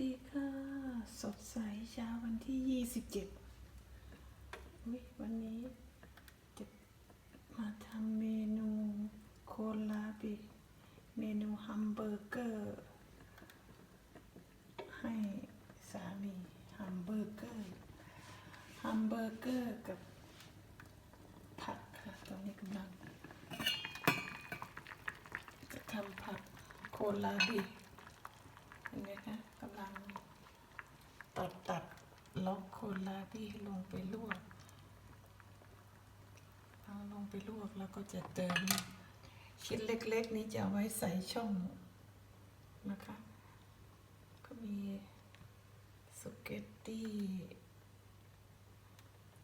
ดีค่ะ สดใสเช้าวันที่ยี่สิบเจ็ดวันนี้จะมาทำเมนูโคลาบิเมนูแฮมเบอร์เกอร์ ให้สามีแฮมเบอร์เกอร์แฮมเบอร์เกอร์กับผักค่ะ ตอนนี้กำลังจะทำผักโคลาบิ เห็นไหมคะกำลังตัดตัดล็อก พี่ลงไปลวกเอาลงไปลวกแล้วก็จะเติมชิ้นเล็ก ๆ นี้จะเอาไว้ใส่ช่องนะคะ ก็มีสเกตตี้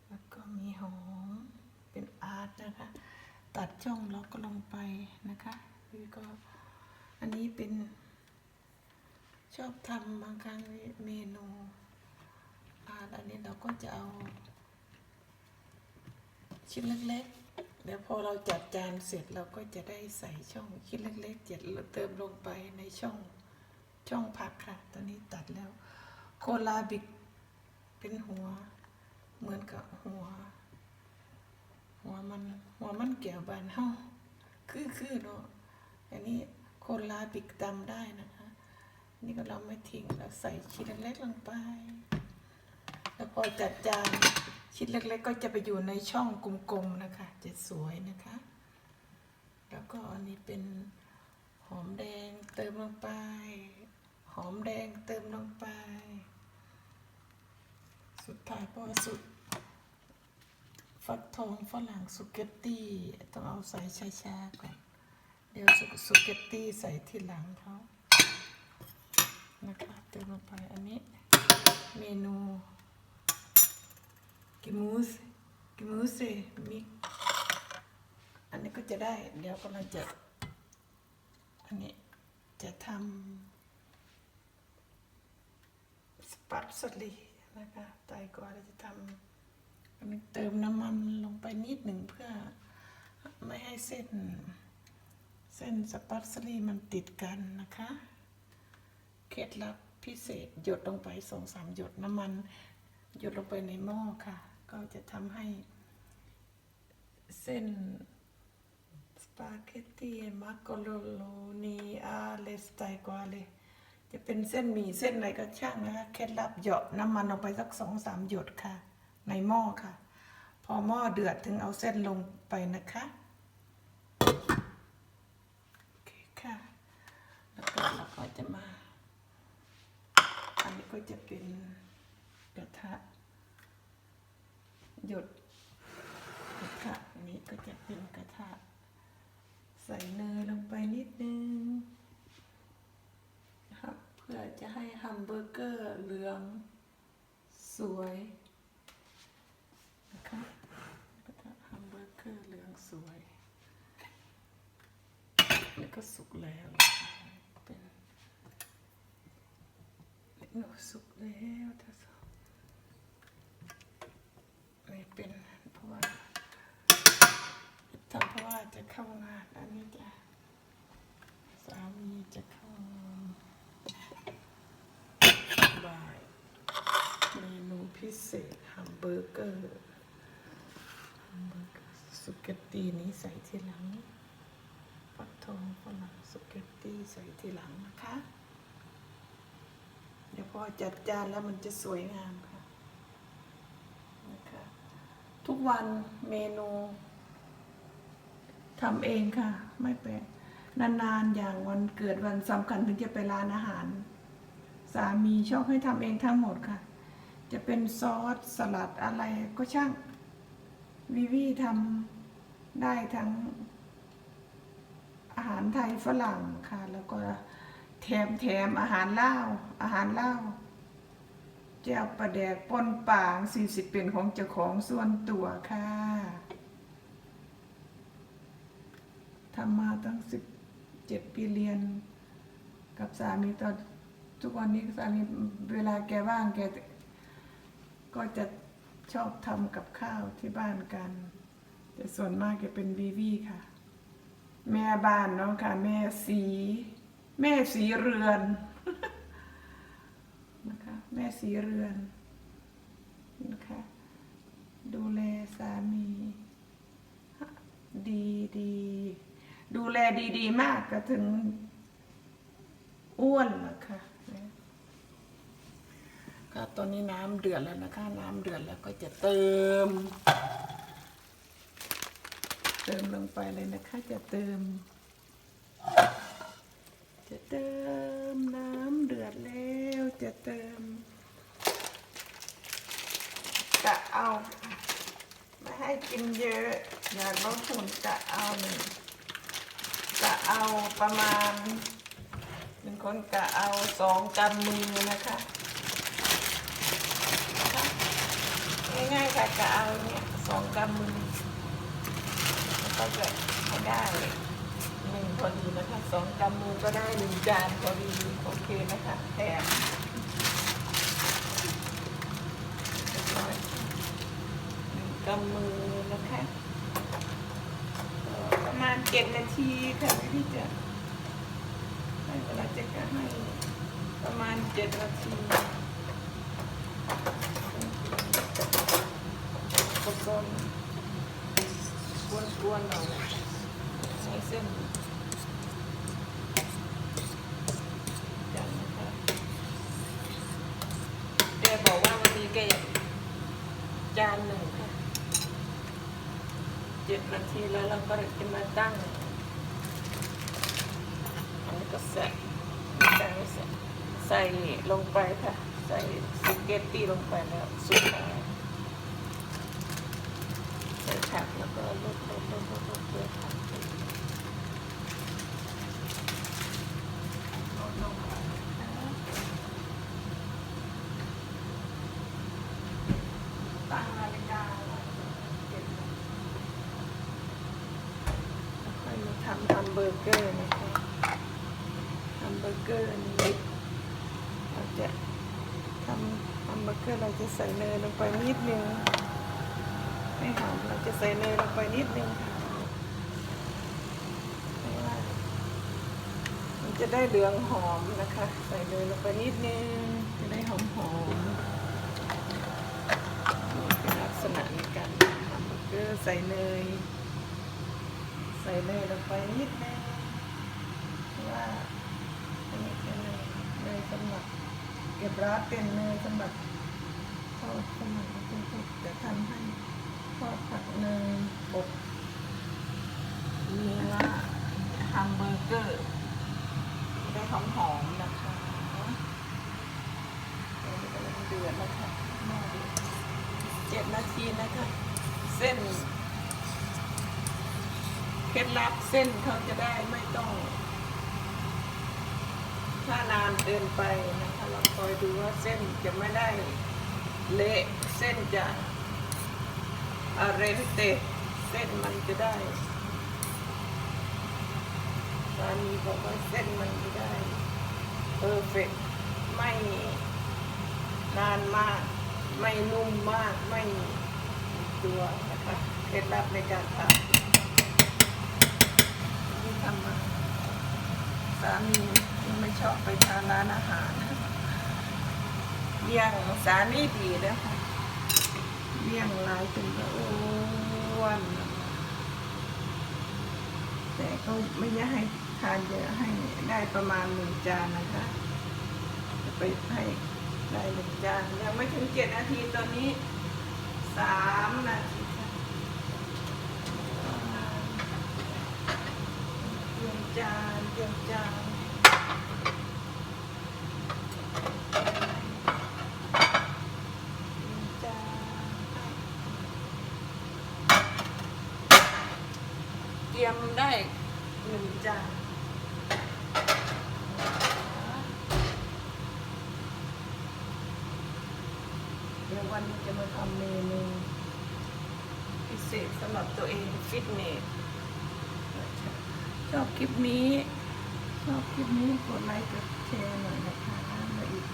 แล้วก็มีหอมเป็นอาร์ตนะคะ ตัดช่องล็อกก็ลงไปนะคะนี่ก็อันนี้เป็นชอบทำบางครั้งเมนูาหารอันนี้เราก็จะเอา ชิ้นเล็กๆ เดี๋ยวพอเราจัดจานเสร็จเราก็จะได้ใส่ช่องชิ้นเล็กๆจะเติมลงไปในช่องช่องผักค่ะตอนนี้ตัดแล้ว โคลาบิกเป็นหัว เหมือนกับหัว หัวมันหัวมันแก้วบานเฮาคือคือเนาะอันนี้โคลาบิกตำได้นะคะนี่ก็เราไม่ทิ้งเราใส่ชิ้นเล็กๆลงไป แล้วพอจัดจานชิ้นเล็ก ๆ ก็จะไปอยู่ในช่องกลมๆนะคะจะสวยนะคะ แล้วก็อันนี้เป็นหอมแดงเติมลงไป หอมแดงเติมลงไป สุดท้ายพอสุด ฟักทองฝรั่งสุเกตตี้ต้องเอาใส่ช้าๆก่อนเดี๋ยวสุเกตตี้ใส่ทีหลังเขานะคะเติมลงไปอันนี้เมนู กิมูสกิมูสมิกอันนี้ก็จะได้ เดี๋ยวกำลังจะ อันนี้จะทำสปัตสลีนะคะไตก่อนเราจะทำอันนี้เติมน้ำมันลงไปนิดหนึ่งเพื่อไม่ให้เส้น เส้นสปัตสลีมันติดกันนะคะ เคล็ดลับพิเศษหยดลงไปสองสามหยดน้ำมันหยดลงไปในหม้อค่ะ ก็จะทำให้เส้นสปาเกตตีมักโกโลโลนีอาเลสไตกวาเลจะเป็นเส้นหมี่เส้นอะไรก็ช่างนะคะเคล็ดลับหยดน้ำมันลงไปสักสองสามหยดค่ะ ในหม้อค่ะ พอหม้อเดือดถึงเอาเส้นลงไปนะคะโอเคค่ะ แล้วก็เราก็จะมา อันนี้ก็จะเป็นกระทะ หยดกระทะอันนี้ก็จะเป็นกระทะ ใส่เนยลงไปนิดนึงนะครับเพื่อจะให้แฮมเบอร์เกอร์เหลืองสวยนะคะกระทะแฮมเบอร์เกอร์เหลืองสวย แล้วก็สุกแล้วเป็นหนูสุกแล้วถ้า จะเข้างานอันนี้จะสามีจะเข้าบ่ายเมนูพิเศษแฮมเบอร์เกอร์แฮมเบอร์เกอร์สุกตตีนี้ใส่ทีหลังฟักทองฝรั่งสุกตตีใส่ทีหลังนะคะ เดี๋ยวพอจัดจานแล้วมันจะสวยงามค่ะนะคะทุกวันเมนู ทำเองค่ะ ไม่แปลกนานๆ อย่างวันเกิดวันสำคัญถึงจะไปร้านอาหาร สามีชอบให้ทำเองทั้งหมดค่ะ จะเป็นซอสสลัดอะไรก็ช่าง วิวีทำได้ทั้ง อาหารไทยฝรั่งค่ะ แล้วก็แถมแถมอาหารเล่าอาหารเล่าแจ่วปลาแดกปนป่างสี่สิบเป็นของเจ้าของส่วนตัวค่ะทำมาตั้งสิบเจ็ดปีเรียน กับสามีตอนทุกวันนี้สามีเวลาแกว่างแกก็จะชอบทำกับข้าวที่บ้านกัน แต่ส่วนมากจะเป็นวีวีค่ะ แม่บ้านเนาะค่ะ แม่สี แม่สีเรือนนะคะแม่สีเรือนนะคะดูแลสามี ดีดี ดูแลดีดีๆ มากก็ถึงอ้วนนะคะก็ตอนนี้น้ำเดือดแล้วนะคะ น้ำเดือดแล้วก็จะเติม เติมลงไปเลยนะคะ จะเติม จะเติมน้ำเดือดแล้วจะเติมกะเอา ไม่ให้กินเยอะ อยากลดหุ่นกะเอาหนึ่ง กะเอาประมาณหนึ่งคนกะเอาสองกำมือนะคะง่ายๆค่ะกะเอาเนี่ยสองกำมือแล้วก็จะให้ได้หนึ่งพอดีนะคะสองกำมือก็ได้หนึ่งจานพอดีโอเคนะคะแถมน้อยหนึ่งกำมือนะคะ เจ็ดนาทีค่ะที่จะให้เวลาจะก็ให้ประมาณเจ็ดนาทีอุปกวนๆกวนๆเอาใช้เส้นจันนะคะแกบอกว่าวันนี้แกอยาก จานหนึ่งค่ะเจ็ดนาทีแล้วเราก็จะมาตั้ง อันนี้ก็ใส่ใส่ใส่ใส่ลงไปค่ะ ใส่สเกตตี้ลงไปแล้วสุดท้ายใส่ผักแล้วก็ลดลดลดลดลดค่ะลดลงไปนะคะตั้งนาฬิกาไว้เจ็ดโมงแล้วค่อยมาทำฮัมเบ อร์เกอร์นะคะฮัมเบอร์เกอร์นี้เราจะทำฮัมเบอร์เกอร์เราจะใส่เนยลงไปนิดนึงไม่หอมเราจะใส่เนยลงไปนิดนึงค่ะมันจะได้เหลืองหอมนะคะ ใส่เนยลงไปนิดนึงจะได้หอมหอมเป็นลักษณะในการทำฮัมเบอร์เกอร์ใส่เนยใส่เนยลงไปนิดนึง ว่าอันนี้เป็นเนยเนยสำหรับเก็บร้านเป็นเนยสำหรับทอดสมัยคุณครูจะทำให้ทอดผักเนยอบเนื้อฮัมเบอร์เกอร์ได้หอมๆนะคะอันนี้กำลังเดือดแล้วค่ะม้อเจ็ดนาทีนะคะเส้นเคล็ดลับเส้นเขาจะได้ไม่ต้องานเกินไปนะคะเราคอยดูว่าเส้นจะไม่ได้เละเส้นจะอาเรนเตเส้นมันจะได้สามีบอกว่าเส้นมันจะได้เพอร์เฟกไม่นานมาก ไม่นุ่มมากไม่ตัวนะคะเคล็ดลับในการทำที่ทำมาสามี ชอบไปทานร้านอาหารเลี้ยงสามีดีนะคะเลี้ยงหลายจนก็อ้วนแต่ก็ไม่อยากให้ทานเยอะให้ได้ประมาณหนึ่งจานนะคะจะไปให้ได้หนึ่งจานยังไม่ถึงเจ็ดนาทีตอนนี้สามนาทีค่ะเตรียมจานเตรียมจานเตรียมจานเตรี ยมได้หนึ่งจานเดี๋ยววันนี้จะมาทำเมนูพิเศษสำหรับตัวเองฟิตเนสชอบคลิปนี้ ชอบคลิปนี้กดไลค์กดแชร์หน่อยนะคะแล้วอีก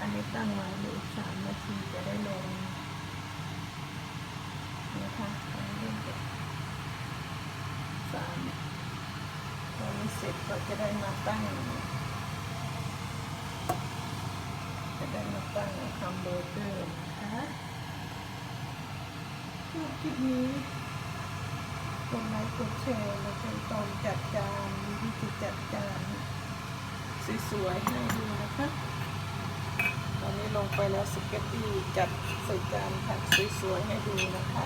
อันนี้ตั้งไว้เดี๋ยวอีกสามนาทีจะได้ลงนะคะอันนี้จะามตอนนี้เสร็จก็จะได้มาตั้ง จะได้มาตั้งเบอร์เกอร์นะคะชอบคลิปนี้กดไลค์กดแชร์แล้วก็ตอนจัดจานวิธีจัดจานสวยๆให้ดูนะคะ ตอนนี้ลงไปแล้วสเก็ตตี้จัดใส่จานผักสวยๆให้ดูนะคะ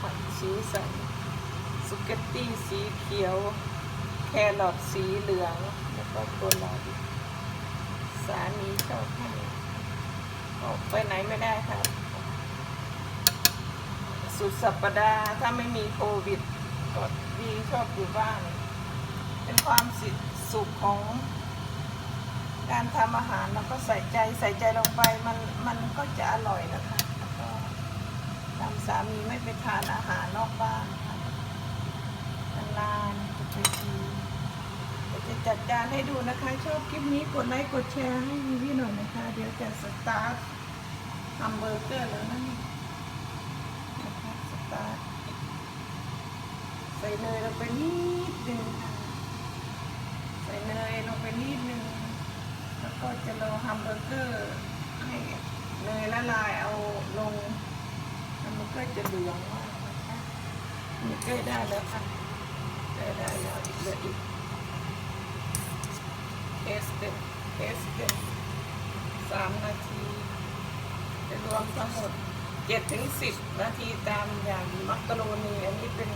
ผัก สีสันสเก็ตตี้สีเขียว แครอทสีเหลือง แล้วก็โกลาบิสามีชอบให้ออกไปไหนไม่ได้ค่ะสุดสัปดาห์ถ้าไม่มีโควิดก็ดีชอบอยู่บ้าน เป็นความสิสุขของการทำอาหารแล้วก็ใส่ใจใส่ใจลงไปมันมันก็จะอร่อยนะคะแล้วก็ทำ สามีไม่ไปทานอาหารนอกบ้านค่ะนานๆจะไปทีจะจัดจานให้ดูนะคะ ชอบคลิปนี้กดไลค์กดแชร์ให้วีวีหน่อยนะคะ เดี๋ยวจะสตาร์ททำเบอร์เกอร์แล้วนั่นะคะสตาร์ทใส่เนยลงไปนิดนึงค่ะใส่เนยลงไปนิดนึงแล้วก็จะรอฮัมเบอร์เกอร์ให้เนยละลายเอาลง กอร์จะเหลืองมากนะคะนี่ใกล้ได้แล้วค่ะใกล้ได้แล้วอีกเลืออีกเทสเต็มเทสเต็มสามนาทีจะรวมทั้งหมดเจ็ดถึงสิบนาทีตามอย่างมักกะโรนีอันนี้เป็น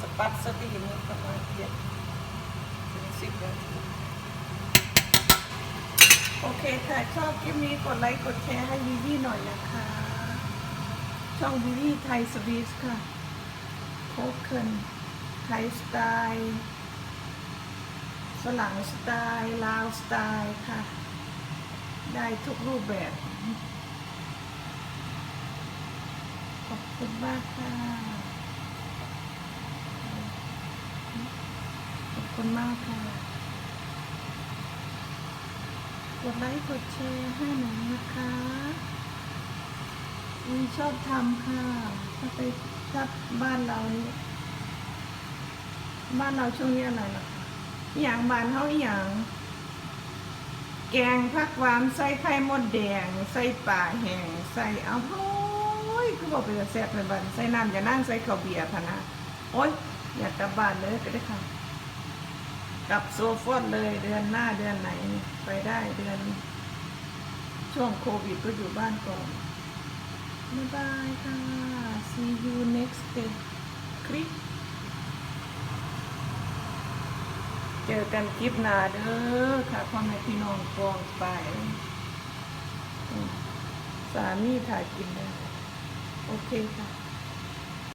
สปัตสตีนี่ประมาณเจ็ดถึงสิบนาทีโอเคค่ะชอบคลิปนี้กดไลค์กดแชร์ให้วิวีหน่อยนะคะ ช่องวิวีไทยสวีทค่ะโคเคนไทยสไตล์ฝรั่งสไตล์ลาวสไตล์ค่ะ ได้ทุกรูปแบบ ขอบคุณมากค่ะ ขอบคุณมากค่ะ กดไลค์กดแชร์ให้หน่อยนะคะ วีชอบทำค่ะ ถ้าไปถ้าบ้านเรานี่บ้านเราช่วงนี้อะไรล่ะอหย่างบ้านเขาอหย่าง แกงผักหวานใส่ไข่มดแดง ใส่ป่าแห้งใส่เอาโอ้ยคือบอกเป็นแซ่บเลยบ้านใส่น้ำอย่านั่งใส่ข้าวเบียร์พะนะโอ๊ยอยากกลับบ้านเลยก็ได้ค่ะกลับโซฟอนเลยเดือนหน้าเดือนไหน ไปได้เดือน ช่วงโควิดก็อยู่บ้านก่อน บ๊ายบายค่ะ see you next day คลิป เจอกันคลิปหน้าเด้อค่ะพ่อแม่พี่น้องกองไป สามีถ่ายกินได้โอเคค่ะ